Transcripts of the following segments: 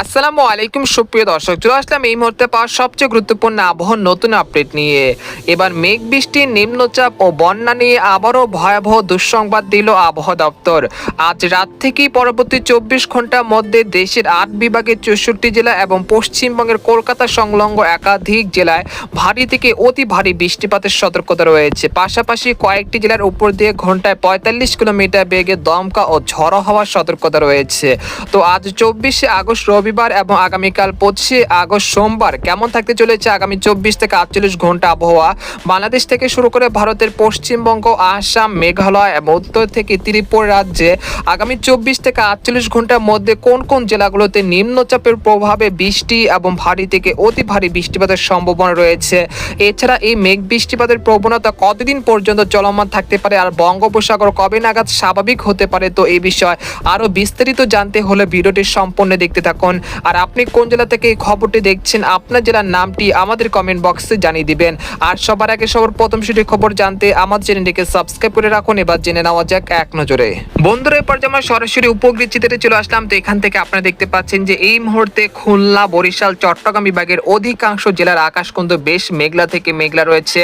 আসসালামু আলাইকুম, সুপ্রিয় দর্শক, চলে আসলাম এই মুহূর্তে পাওয়া সবচেয়ে গুরুত্বপূর্ণ আবহাওয়ার নতুন আপডেট নিয়ে। এবার মেঘ বৃষ্টি, নিম্নচাপ ও বন্যা নিয়ে আবারও ভয়াবহ দুঃসংবাদ দিল আবহাওয়া দপ্তর। আজ রাত থেকেই পরবর্তী চব্বিশ ঘণ্টার মধ্যে দেশের আট বিভাগের চৌষট্টি জেলা এবং পশ্চিমবঙ্গের কলকাতা সংলগ্ন একাধিক জেলায় ভারী থেকে অতি ভারী বৃষ্টিপাতের সতর্কতা রয়েছে। পাশাপাশি কয়েকটি জেলার উপর দিয়ে ঘন্টায় পঁয়তাল্লিশ কিলোমিটার বেগে দমকা ও ঝড়ো হওয়ার সতর্কতা রয়েছে। তো আজ চব্বিশে আগস্ট রবিবার এবং আগামীকাল পঁচিশে আগস্ট সোমবার কেমন থাকতে চলেছে আগামী চব্বিশ থেকে আটচল্লিশ ঘণ্টা আবহাওয়া? বাংলাদেশ থেকে শুরু করে ভারতের পশ্চিমবঙ্গ, আসাম, মেঘালয় এবং উত্তর থেকে ত্রিপুরা রাজ্যে আগামী চব্বিশ থেকে আটচল্লিশ ঘণ্টার মধ্যে কোন কোন জেলাগুলোতে নিম্নচাপের প্রভাবে বৃষ্টি এবং ভারী থেকে অতি ভারী বৃষ্টিপাতের সম্ভাবনা রয়েছে? এছাড়া এই মেঘ বৃষ্টিপাতের প্রবণতা কতদিন পর্যন্ত চলমান থাকতে পারে আর বঙ্গোপসাগর কবে নাগাদ স্বাভাবিক হতে পারে? তো এই বিষয় আরও বিস্তারিত জানতে হলে ভিডিওটি সম্পূর্ণ দেখতে থাকুন। আর আপনি কোন জেলা থেকে এই খবরটি দেখছেন, আপনার জেলার নামটি আমাদের কমেন্ট বক্সে জানিয়ে দিবেন। আর সবার আগে সবার প্রথম সেটি খবর জানতে আমাদের চ্যানেলটিকে সাবস্ক্রাইব করে রাখুন। এবার জেনে নেওয়া যাক এক নজরে। বন্ধুরা, এরপর যে আমরা সরাসরি উপগ্রহ চিত্রে চলে আসলাম, তো এখান থেকে আপনারা দেখতে পাচ্ছেন যে এই মুহূর্তে খুলনা, বরিশাল, চট্টগ্রাম বিভাগের অধিকাংশ জেলার আকাশ কিন্তু বেশ মেঘলা থেকে মেঘলা রয়েছে।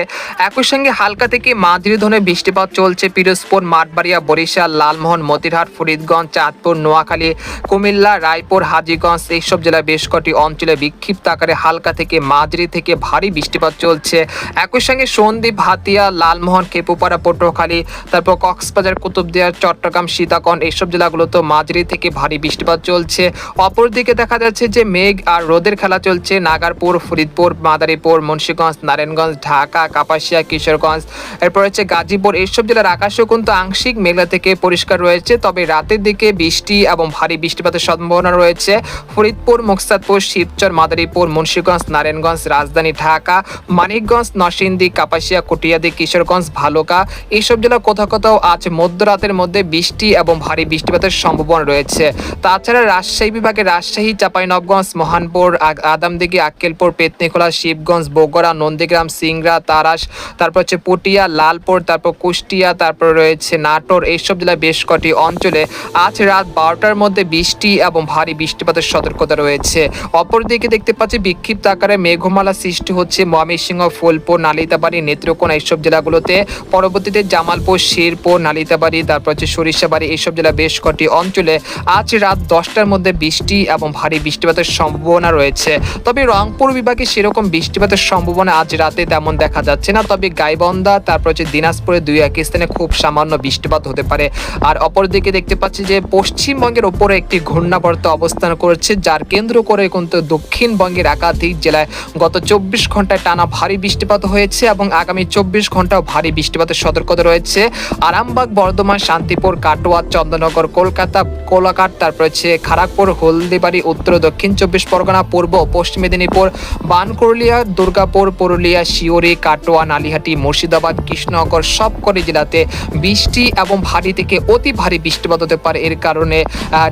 একই সঙ্গে হালকা থেকে মাঝারি ধরনের বৃষ্টিপাত চলছে পিরোজপুর, মাঠবাড়িয়া, বরিশাল, লালমোহন, মতিরহাট, ফরিদগঞ্জ, চাঁদপুর, নোয়াখালী, কুমিল্লা, রায়পুর, হাজীগঞ্জ এইসব জেলায় বেশ কটি অঞ্চলে বিক্ষিপ্ত আকারে হালকা থেকে মাঝারি থেকে ভারী বৃষ্টিপাত চলছে। একই সঙ্গে সন্দ্বীপ, হাতিয়া, লালমোহন, কেপুপাড়া, পটুয়াখালী, তারপর কক্সবাজার কুতুবদিয়া চট্টগ্রাম, সীতাকন এইসব জেলাগুলোতে মাঝারি থেকে ভারী বৃষ্টিপাত চলছে। অপরদিকে দেখা যাচ্ছে যে মেঘ আর রোদের খেলা চলছে। নাগারপুর, ফরিদপুর, মাদারীপুর, মুন্সীগঞ্জ, নারায়ণগঞ্জ, ঢাকা, কাপাসিয়া, কিশোরগঞ্জ, এরপর হচ্ছে গাজীপুর এইসব জেলার আকাশও কিন্তু আংশিক মেঘলা থেকে পরিষ্কার রয়েছে। তবে রাতের দিকে বৃষ্টি এবং ভারী বৃষ্টিপাতের সম্ভাবনা রয়েছে। ফরিদপুর, মুকসাদপুর, শিবচর, মাদারীপুর, মুন্সীগঞ্জ, নারায়ণগঞ্জ, রাজধানী ঢাকা, মানিকগঞ্জ, নরসিংদী, কাপাসিয়া, কটিয়াদি, কিশোরগঞ্জ, ভালুকা। এইসব জেলা কোথাও কোথাও আজ মধ্যরাতের মধ্যে বৃষ্টি এবং ভারী বৃষ্টিপাতের সম্ভাবনা রয়েছে। তাছাড়া রাজশাহী বিভাগে রাজশাহী, চাঁপাইনবগঞ্জ, মহানপুর আদামদিঘি, আক্কেলপুর, পেতনিখোলা, শিবগঞ্জ, বগুড়া, নন্দীগ্রাম, সিংড়া, তারাস, তারপর হচ্ছে পুটিয়া, লালপুর, তারপর কুষ্টিয়া, তারপর রয়েছে নাটোর। এইসব জেলায় বেশ কটি অঞ্চলে আজ রাত বারোটার মধ্যে বৃষ্টি এবং ভারী বৃষ্টিপাতের সতর্কতা রয়েছে। অপরদিকে দেখতে পাচ্ছি, বিক্ষিপ্ত আকারে মেঘমালা সৃষ্টি হচ্ছে ময়মনসিংহ, ফুলপুর, নালিতাবাড়ি, নেত্রকোনা এইসব জেলাগুলোতে। পরবর্তীতে জামালপুর, শেরপুর, নালিতাবাড়ি, তারপর হচ্ছে সরিষাবাড়ি এইসব জেলা বেশ কটি অঞ্চলে আজ রাত দশটার মধ্যে বৃষ্টি এবং ভারী বৃষ্টিপাতের সম্ভাবনা রয়েছে। তবে রংপুর বিভাগে সেরকম বৃষ্টিপাতের সম্ভাবনা আজ রাতে তেমন দেখা যাচ্ছে না। তবে গাইবন্ধা, তারপর হচ্ছে দিনাজপুরে দুই এক স্থানে খুব সামান্য বৃষ্টিপাত হতে পারে। আর অপরদিকে দেখতে পাচ্ছি যে, পশ্চিমবঙ্গের ওপরে একটি ঘূর্ণাবর্ত অবস্থান করেছে যার কেন্দ্র করে কিন্তু দক্ষিণবঙ্গের একাধিক জেলায় গত চব্বিশ ঘন্টায় টানা ভারী বৃষ্টিপাত হয়েছে এবং আগামী চব্বিশ ঘন্টাও ভারী বৃষ্টিপাতের সতর্কতা রয়েছে। আরামবাগ, বর্ধমান, শান্তিপুর, কাটোয়া, চন্দ্রনগর, কলকাতা, কোলাঘাট, তারপর হচ্ছে খড়গপুর হলদিবাড়ি, উত্তর, দক্ষিণ চব্বিশ পরগনা, পূর্ব, পশ্চিম মেদিনীপুর বানকুরলিয়া দুর্গাপুর, পুরুলিয়া শিওরি কাটোয়া, নালিহাটি, মুর্শিদাবাদ, কৃষ্ণনগর, সবকটি জেলাতে বৃষ্টি এবং ভারী থেকে অতি ভারী বৃষ্টিপাত হতে পারে। এর কারণে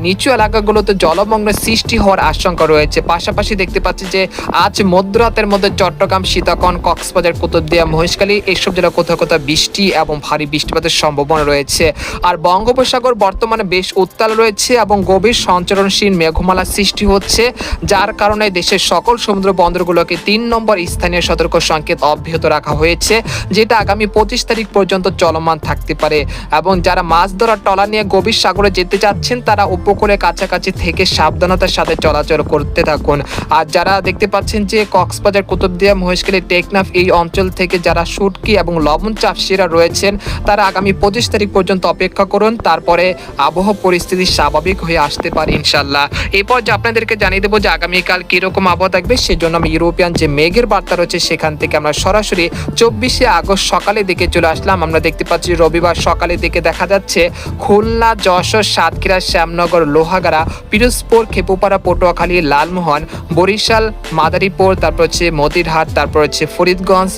নিচু এলাকাগুলোতে জলমগ্নের সৃষ্টি হওয়ার আশঙ্কা রয়েছে। পাশাপাশি দেখতে পাচ্ছি যে আজ মধ্যরাতের মধ্যে চট্টগ্রাম সীতাকন কক্সবাজার, কুতুবদিয়া, মহেশখালী এইসব জেলা কোথাও কোথাও বৃষ্টি এবং ভারী বৃষ্টিপাতের সম্ভাবনা রয়েছে। আর বঙ্গোপসাগর বর্তমানে বেশ উত্তাল রয়েছে এবং গভীর সঞ্চরণশীল মেঘমালা সৃষ্টি হচ্ছে, যার কারণে দেশের সকল সমুদ্র বন্দরগুলোকে তিন নম্বর স্থানীয় সতর্ক সংকেত অব্যাহত রাখা হয়েছে, যেটা আগামী পঁচিশ তারিখ পর্যন্ত চলমান থাকতে পারে। এবং যারা মাছ ধরার টলা নিয়ে গভীর সাগরে যেতে চাচ্ছেন, তারা উপকূলে কাছাকাছি থেকে সাবধানতার সাথে চলাচল করতে থাকুন। আর যারা দেখতে পাচ্ছেন যে কক্সবাজার, কুতুবদিয়া, মহেশখালী, টেকনাফ এই অঞ্চল থেকে যারা শুটকি এবং লবণ চাষিরা রয়েছেন, তারা আগামী পঁচিশ তারিখ পর্যন্ত অপেক্ষা করুন। তারপরে আবহাওয়া পরিস্থিতি স্বাভাবিক হয়ে আসতে পারে ইনশাল্লাহ এরপর যে আপনাদেরকে জানিয়ে দেবো যে আগামীকাল কীরকম আবহাওয়া থাকবে। সেজন্য আমি ইউরোপিয়ান যে মেঘের বার্তা রয়েছে, সেখান থেকে আমরা সরাসরি চব্বিশে আগস্ট সকালের দিকে চলে আসলাম। আমরা দেখতে পাচ্ছি রবিবার সকালের দিকে দেখা যাচ্ছে খুলনা, যশোর, সাতক্ষীরা, শ্যামনগর, লোহাগাড়া, পিরোজপুর, খেপুপাড়া পটুয়াখালী, লালমোহন, বরিশাল, মাদারীপুর, তারপর হচ্ছে মতিরহাট, তারপর হচ্ছে ফরিদগঞ্জ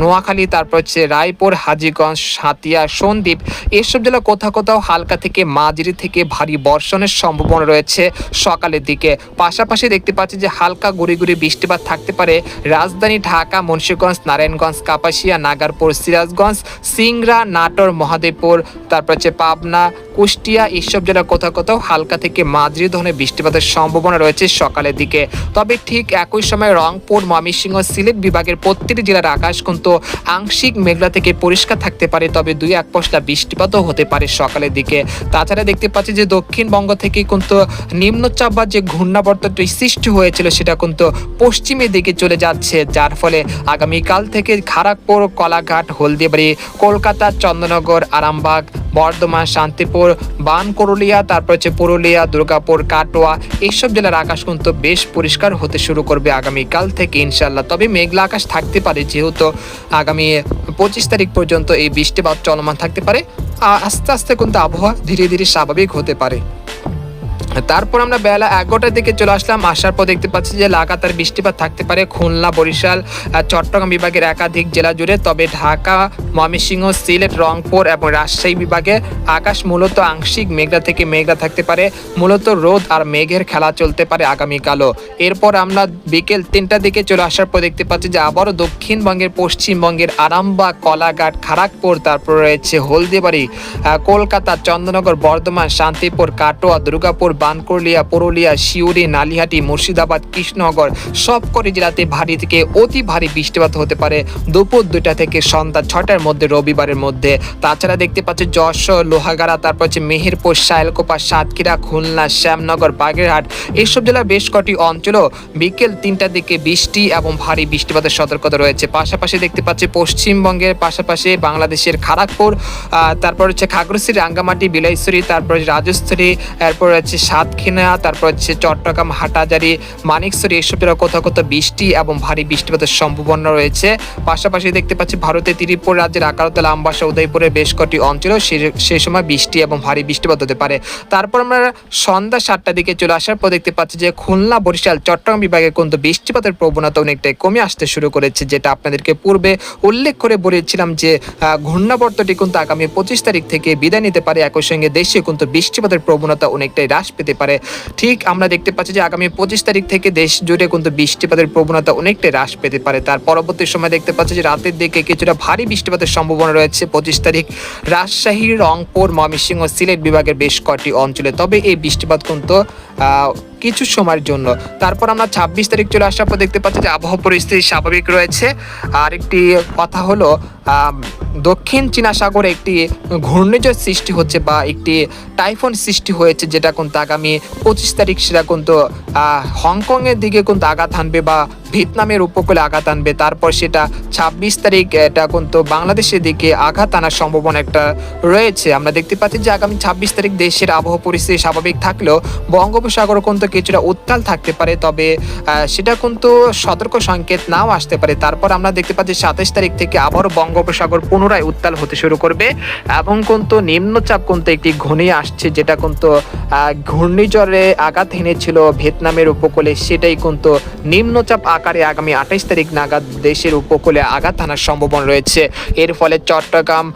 নোয়াখালী, তারপর হচ্ছে রায়পুর, হাজিগঞ্জ, সাঁতিয়া, সন্দ্বীপ। এসব জেলা কোথাও কোথাও হালকা থেকে মাঝারি থেকে ভারী বর্ষণের সম্ভাবনা রয়েছে সকালের দিকে। পাশাপাশি দেখতে পাচ্ছি যে হালকা গুড়ি গুড়ি বৃষ্টিপাত থাকতে পারে রাজধানী ঢাকা, মুন্সীগঞ্জ, নারায়ণগঞ্জ, কাপাসিয়া, নাগারপুর, সিরাজগঞ্জ, সিংড়া, নাটোর, মহাদেবপুর, তারপর হচ্ছে পাবনা, কুষ্টিয়া এইসব জেলা কোথাও কোথাও হালকা থেকে মাঝারি ধরনের বৃষ্টিপাতের সম্ভাবনা রয়েছে সকালের দিকে। তবে ঠিক একই সময় রংপুর, ময়মনসিংহ, সিলেট বিভাগের প্রত্যেকটি জেলার আকাশ কিন্তু আংশিক মেঘলা থেকে পরিষ্কার থাকতে পারে, তবে দুই এক পশলা বৃষ্টিপাতও হতে পারে সকালের দিকে। তাছাড়া দেখতে পাচ্ছি যে দক্ষিণবঙ্গ থেকে কিন্তু নিম্নচাপ বা যে ঘূর্ণাবর্তটি সৃষ্টি হয়েছিল সেটা কিন্তু পশ্চিমের দিকে চলে যাচ্ছে, যার ফলে আগামীকাল থেকে খড়গপুর কলাঘাট, হলদিবাড়ি, কলকাতা, চন্দ্রনগর, আরামবাগ বর্ধমান, শান্তিপুর বানকরুলিয়া তারপর হচ্ছে পুরুলিয়া, দুর্গাপুর, কাটোয়া, এইসব জেলার আকাশ কিন্তু বেশ পরিষ্কার হতে শুরু করবে আগামীকাল থেকে ইনশাল্লাহ তবে মেঘলা আকাশ থাকতে পারে, যেহেতু আগামী পঁচিশ তারিখ পর্যন্ত এই বৃষ্টিপাত চলমান থাকতে পারে। আস্তে আস্তে কিন্তু আবহাওয়া ধীরে ধীরে স্বাভাবিক হতে পারে। তারপর আমরা বেলা এগারোটার দিকে চলে আসলাম। আসার পর দেখতে পাচ্ছি যে লাগাতার বৃষ্টিপাত থাকতে পারে খুলনা, বরিশাল চট্টগ্রাম বিভাগের একাধিক জেলা জুড়ে। তবে ঢাকা, ময়মনসিংহ, সিলেট, রংপুর এবং রাজশাহী বিভাগে আকাশ মূলত আংশিক মেঘলা থেকে মেঘলা থাকতে পারে। মূলত রোদ আর মেঘের খেলা চলতে পারে আগামীকালও। এরপর আমরা বিকেল তিনটার দিকে চলে আসার পর দেখতে পাচ্ছি যে আবারও দক্ষিণবঙ্গের, পশ্চিমবঙ্গের আরামবাগ, কলাঘাট খড়গপুর তারপর রয়েছে হলদিবাড়ি কলকাতা, চন্দ্রনগর, বর্ধমান, শান্তিপুর, কাটোয়া, দুর্গাপুর বানকুরলিয়া পুরুলিয়া শিউরি নালিহাটি, মুর্শিদাবাদ, কৃষ্ণনগর সবকটি জেলাতে ভারী থেকে অতি ভারী বৃষ্টিপাত হতে পারে। দুপুর দুইটা থেকে সন্ধ্যা ছটার মধ্যে রবিবারের মধ্যে। তাছাড়া দেখতে পাচ্ছি যশোর, লোহাগাড়া, তারপর হচ্ছে মেহেরপুর সাহেলকোপা সাতক্ষীরা, খুলনা, শ্যামনগর, বাগেরহাট এইসব জেলার বেশ কটি অঞ্চলও বিকেল তিনটার দিকে বৃষ্টি এবং ভারী বৃষ্টিপাতের সতর্কতা রয়েছে। পাশাপাশি দেখতে পাচ্ছি পশ্চিমবঙ্গের পাশাপাশি বাংলাদেশের খড়গপুর তারপর হচ্ছে খাগড়াছড়ি, রাঙ্গামাটি, বিলাইছড়ি, তারপর রাজস্থলী এরপর হচ্ছে সাতক্ষীরা, তারপর হচ্ছে চট্টগ্রাম হাটাজারি মানিকসরি এসব জেলায় কোথাও কোথাও বৃষ্টি এবং ভারী বৃষ্টিপাতের সম্ভাবনা রয়েছে। পাশাপাশি দেখতে পাচ্ছি ভারতের ত্রিপুরা রাজ্যের আকারতলা আমবাসা উদয়পুরের বেশ কটি অঞ্চলেও সেই সময় বৃষ্টি এবং ভারী বৃষ্টিপাত হতে পারে। তারপর আমরা সন্ধ্যা সাতটার দিকে চলে আসার পর দেখতে পাচ্ছি যে খুলনা, বরিশাল, চট্টগ্রাম বিভাগে কিন্তু বৃষ্টিপাতের প্রবণতা অনেকটাই কমে আসতে শুরু করেছে, যেটা আপনাদেরকে পূর্বে উল্লেখ করে বলেছিলাম যে ঘূর্ণাবর্তটি কিন্তু আগামী পঁচিশ তারিখ থেকে বিদায় নিতে পারে। একই সঙ্গে দেশে কিন্তু বৃষ্টিপাতের প্রবণতা অনেকটাই হ্রাস পেতে পারে। ঠিক আমরা দেখতে পাচ্ছি যে আগামী পঁচিশ তারিখ থেকে দেশ জুড়ে কিন্তু বৃষ্টিপাতের প্রবণতা অনেকটাই হ্রাস পেতে পারে। তার পরবর্তী সময় দেখতে পাচ্ছি যে রাতের দিকে কিছুটা ভারী বৃষ্টিপাতের সম্ভাবনা রয়েছে। পঁচিশ তারিখ রাজশাহী, রংপুর, ময়মনসিংহ, সিলেট বিভাগের বেশ কটি অঞ্চলে। তবে এই বৃষ্টিপাত কিন্তু কিছু সময়ের জন্য। তারপর আমরা ছাব্বিশ তারিখ চলে আসার পর দেখতে পাচ্ছি যে আবহাওয়া পরিস্থিতি স্বাভাবিক রয়েছে। আর একটি কথা হলো দক্ষিণ চীনা সাগরে একটি ঘূর্ণিঝড় সৃষ্টি হচ্ছে বা একটি টাইফুন সৃষ্টি হয়েছে যেটা কিন্তু আগামী পঁচিশ তারিখ সেটা কিন্তু হংকংয়ের দিকে কিন্তু আঘাত আনবে বা ভিয়েতনামের উপকূলে আঘাত আনবে তারপর সেটা ছাব্বিশ তারিখ এটা কিন্তু বাংলাদেশের দিকে আঘাত আনার সম্ভাবনা একটা রয়েছে। আমরা দেখতে পাচ্ছি যে আগামী ছাব্বিশ তারিখ দেশের আবহাওয়া পরিস্থিতি স্বাভাবিক থাকলেও বঙ্গোপসাগর কিন্তু কিছুটা উত্তাল থাকতে পারে, তবে সেটা কিন্তু সতর্ক সংকেত নাও আসতে পারে। তারপর আমরা দেখতে পাচ্ছি সাতাশ তারিখ থেকে আবারও বঙ্গোপসাগর পুনরায় উত্তাল হতে শুরু করবে। এবং কিন্তু নিম্নচাপ কিন্তু একটি ঘনিয়ে আসছে, যেটা কিন্তু ঘূর্ণিঝড়ে আঘাত এনেছিল ভিয়েতনামের উপকূলে। সেটাই কিন্তু নিম্নচাপ আকারে আগামী আঠাইশ তারিখ নাগাদ দেশের উপকূলে আঘাত আনার সম্ভাবনা রয়েছে। এর ফলে চট্টগ্রাম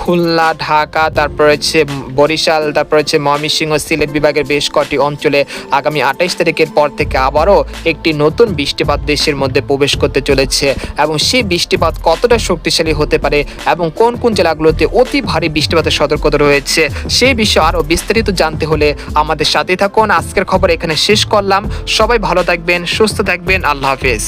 খুলনা, ঢাকা, তারপর হচ্ছে বরিশাল, তারপর হচ্ছে ময়মনসিংহ, সিলেট বিভাগের বেশ কটি অঞ্চলে আগামী আঠাইশ তারিখের পর থেকে আবারও একটি নতুন বৃষ্টিপাত দেশের মধ্যে প্রবেশ করতে চলেছে। এবং সেই বৃষ্টিপাত কতটা শক্তিশালী হতে পারে এবং কোন কোন জেলাগুলোতে অতি ভারী বৃষ্টিপাতের সতর্কতা রয়েছে সেই বিষয়ে আরও বিস্তারিত জানতে হলে আমাদের সাথে থাকুন। আজকের খবর এখানে শেষ করলাম। সবাই ভালো থাকবেন, সুস্থ থাকবেন। আল্লাহ হাফেজ।